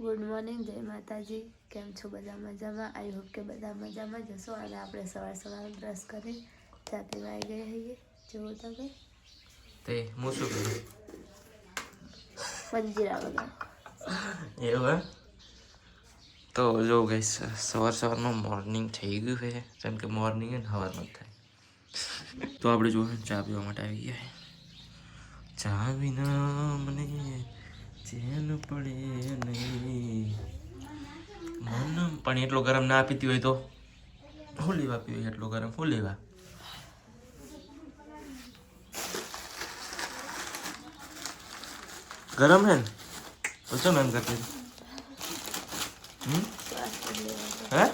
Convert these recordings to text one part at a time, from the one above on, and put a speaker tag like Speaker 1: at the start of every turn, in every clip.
Speaker 1: Good morning જય માતાજી. કેમ છો બધા મજામાં? આઈ હોપ કે બધા મજામાં જશો અને આપણે સવાર સવાર બ્રશ કરી ચા પીવા આવી ગયા છીએ જુઓ તમે.
Speaker 2: તે હું શું કરું?
Speaker 1: મંજીરા વગર.
Speaker 2: એવું તો જો ગઈ સવાર સવારમાં મોર્નિંગ થઈ ગયું છે. જેમ કે મોર્નિંગ ને સવારમાં થાય. તો આપણે જો ચા પીવા માટે આવી ગયા ચા વિના મને ચેન પડે નહીં. પણ એટલો ગરમ ના પીતી હોય તો? હું લેવા પીવી એટલો ગરમ હું લેવા ગરમ હે ને? તો ચમ એમ કરતી હે?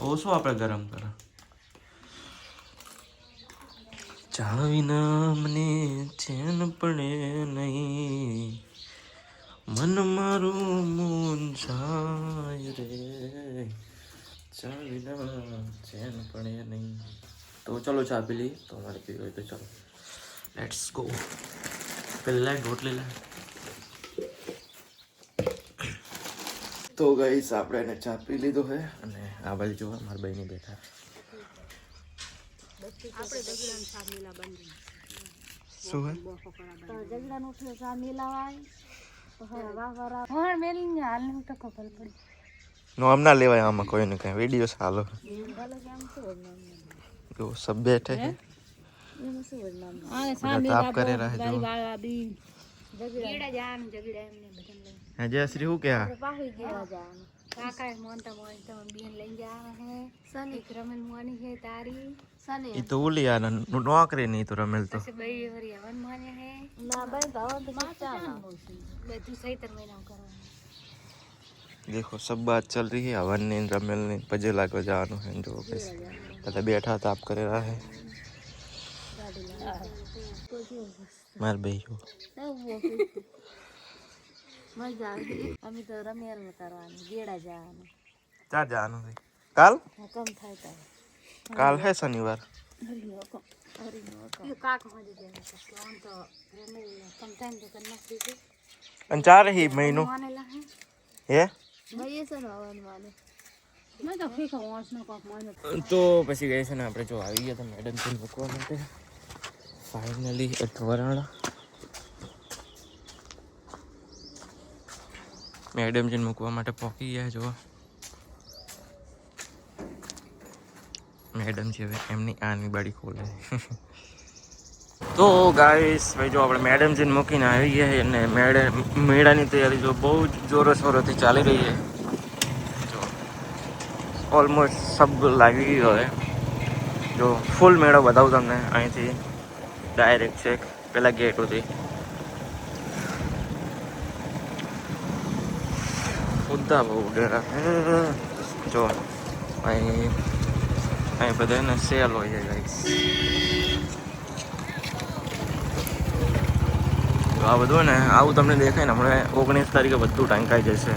Speaker 2: ઓછું આપણે ગરમ કરે? ચા વિના મને ચેન પડે નહીં. મન મારું મૂંઝાય રે. ચા વિના ચેન પડે નહીં. તો ચલો ચા પી લઈએ. તો અમારે પીવી હોય તો ચલો. લેટ્સ ગો પહેલા રોટલી લે તો ગઈશ આપણે એને ચા પી લીધો હે અને આ બાજુ જો મારા બહેની બેઠા. શું હે? નો આમ ના લેવાય આમાં કોઈ ને કઈ. વીડિયો સાલો જો સબ બેઠે હે? તાપ કરે રહે જો
Speaker 1: જગીડા જાન જગીડા એમને બધા
Speaker 2: હે જયશ્રી હું કે
Speaker 1: પાહી ગયા જાન. કાકા મોન તો મોન તો બેન લઈ જાવે હે. સની રમેલ મોની હે તારી. સની
Speaker 2: ઈ તો ઉલિયા ને નોકરી ની તો રમેલ તો.
Speaker 1: પછી બે વરી હવન માને હે. ના ભાઈ ભાવન તો ચાલ બધું સહી તર મહિના કરવાનું.
Speaker 2: દેખો સબ બાત ચલ રહી है હવનની રમેલની પજે લાગવા જવાનું હે જો બસ તથા બેઠા તાપ કરે રહા હે. માર બેહ્યો
Speaker 1: મજા અમે તો રમેલ કરવાનું ગેડા જવાનું.
Speaker 2: ચાર જવાનું છે? કાલ?
Speaker 1: કમ થાય તો.
Speaker 2: કાલ હે શનિવાર. અને ચાર હી મહિનો?
Speaker 1: હે તો
Speaker 2: પછી ગઈ છે ને આપણે જો આવી ગયા તો મેડમ મૂકવા માટે. ફાઇનલી એક વરાણા મેડમ જીને મૂકવા માટે પહોંચી ગયા જો મેડમ જે હવે એમની આની બાડી ખોલે. તો ગાઈસ ભાઈ જો આપણે મેડમ જીને મૂકીને આવી ગયા અને મેડમ મેળાની તૈયારી જો બહુ જ જોરો શોરોથી ચાલી રહી છે. જો ઓલમોસ્ટ સબ લાગી ગયો હવે. જો ફૂલ મેળો બતાવું તમને અહીંથી. ડાયરેક્ટ છે પેલા ગેટ સુધી ઉદ્દા બહુ ડેરા જો, અહીં અહીં બધા ને સેલ હોય છે ગાઈસ આ બધું ને, આવું તમને દેખાય ને, હમણાં ઓગણીસ તારીખે બધું ટાંકાઈ જશે.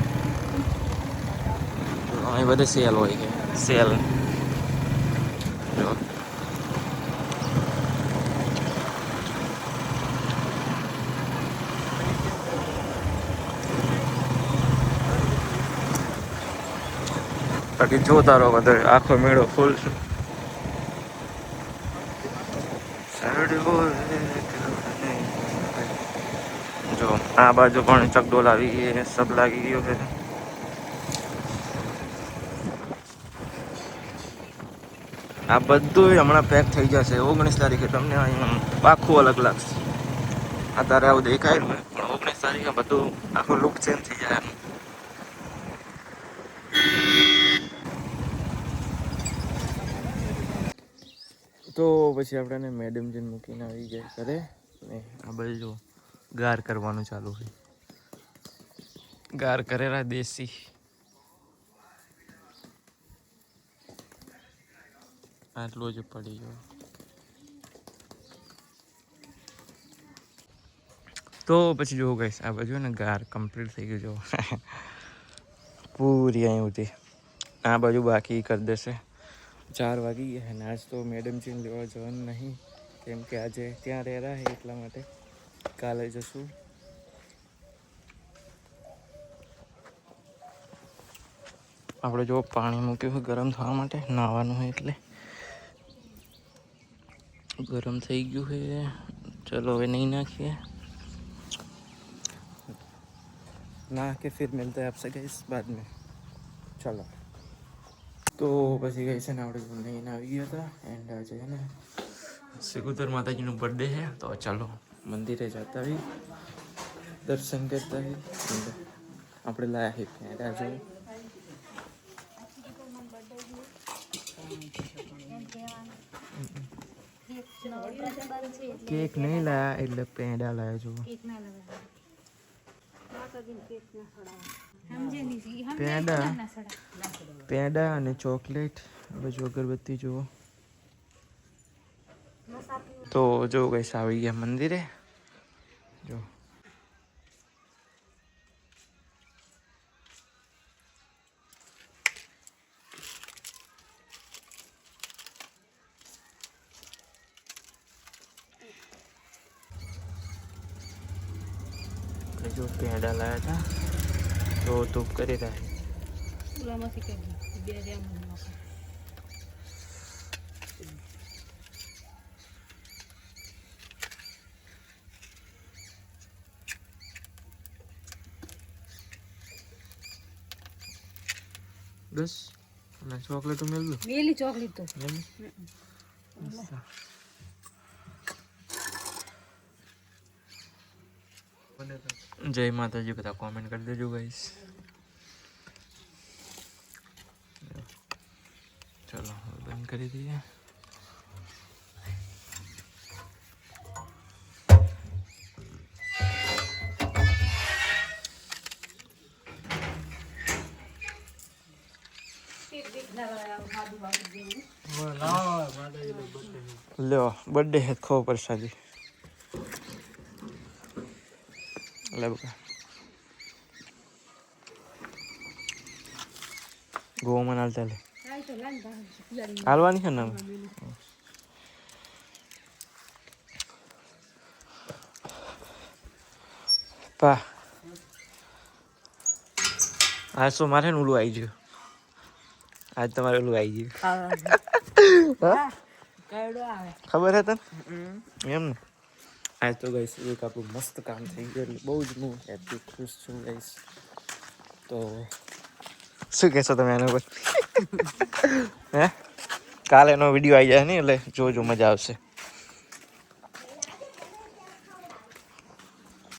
Speaker 2: અહીં બધે સેલ હોય છે. સેલ જો બાકી જોતા રહો બધો આખો મેળો ફૂલ જો, આ બાજુ પણ ચકડોલ આવી ગઈ સબ લાગી ગયો છે. આ બધું હમણાં પેક થઈ જશે. ઓગણીસ તારીખે તમને આખું અલગ લાગશે. અત્યારે આવું દેખાય પણ ઓગણીસ તારીખે બધું આખું લુક ચેન્જ થઈ જાય. તો પછી આપણે મેડમજીને મૂકીને આવી જાય ઘરે. ને આ બધું જો ગાર કરવાનું ચાલુ છે. ગાર કરેલા દેશી. આટલું જ પડી ગયો. તો પછી જોવું ગઈશ આ બાજુ ને ગાર કમ્પ્લીટ થઈ ગયું, જો. પૂરી અહીં આ બાજુ બાકી કરી દેશે. ચાર વાગી ગયા અને આજ તો મેડમ ચીન લેવા જવાનું નહીં, કેમ કે આજે ત્યાં રહેરા છે એટલા માટે કાલે જશું. આપણે જો પાણી મૂક્યું હોય ગરમ થવા માટે, નાહવાનું હોય એટલે. ગરમ થઈ ગયું છે ચલો હવે નહીં નાખીએ. કે ફિર મિલતે હૈ આપસે ગઈસ બાદ में ચલો. તો પછી ગઈ છે ને આપણે નહીં આવી ગયા હતા. એન્ડ આજે છે ને સિકુતર માતાજીનો બર્થડે છે. તો ચાલો મંદિરે જતા આવી દર્શન કરતા આવી આપણે લાયા હે પેંડા જો કેક નહીં લાયા એટલે પેંડા લાયા જો પેંડા. પેંડા અને ચોકલેટ. બાજુ અગરબત્તી જુઓ. તો જો ગઈશ આવી ગયા મંદિરે. જો. જો પેંડા લાયા હતા તો ધૂપ કરી રહ્યા બસ અને ચોકલેટ મેળ દો
Speaker 3: વેલી ચોકલેટ તો
Speaker 2: જય માતાજી બધા કોમેન્ટ કરી દેજો ગાઈસ ચલો હવે બંધ કરી દઈએ લ્યો બર્થડે હે ખો પ્રસાદી લે બકા ગોમાં નાલ ચાલે હાલવાની છે ને? પા આજ તો મારે ઓલું આવી ગયું આજ તમારે ઓલું આવી ગયું ખબર હે તને એમ ને આજ તો ગઈશ એક આપણું મસ્ત કામ થઈ ગયું એટલે બહુ જ હું હેપી ખુશ છું ગઈશ તો શું કહેશો તમે એના પર? હે? કાલે એનો વીડિયો આવી જાય ને એટલે જોજો, મજા આવશે.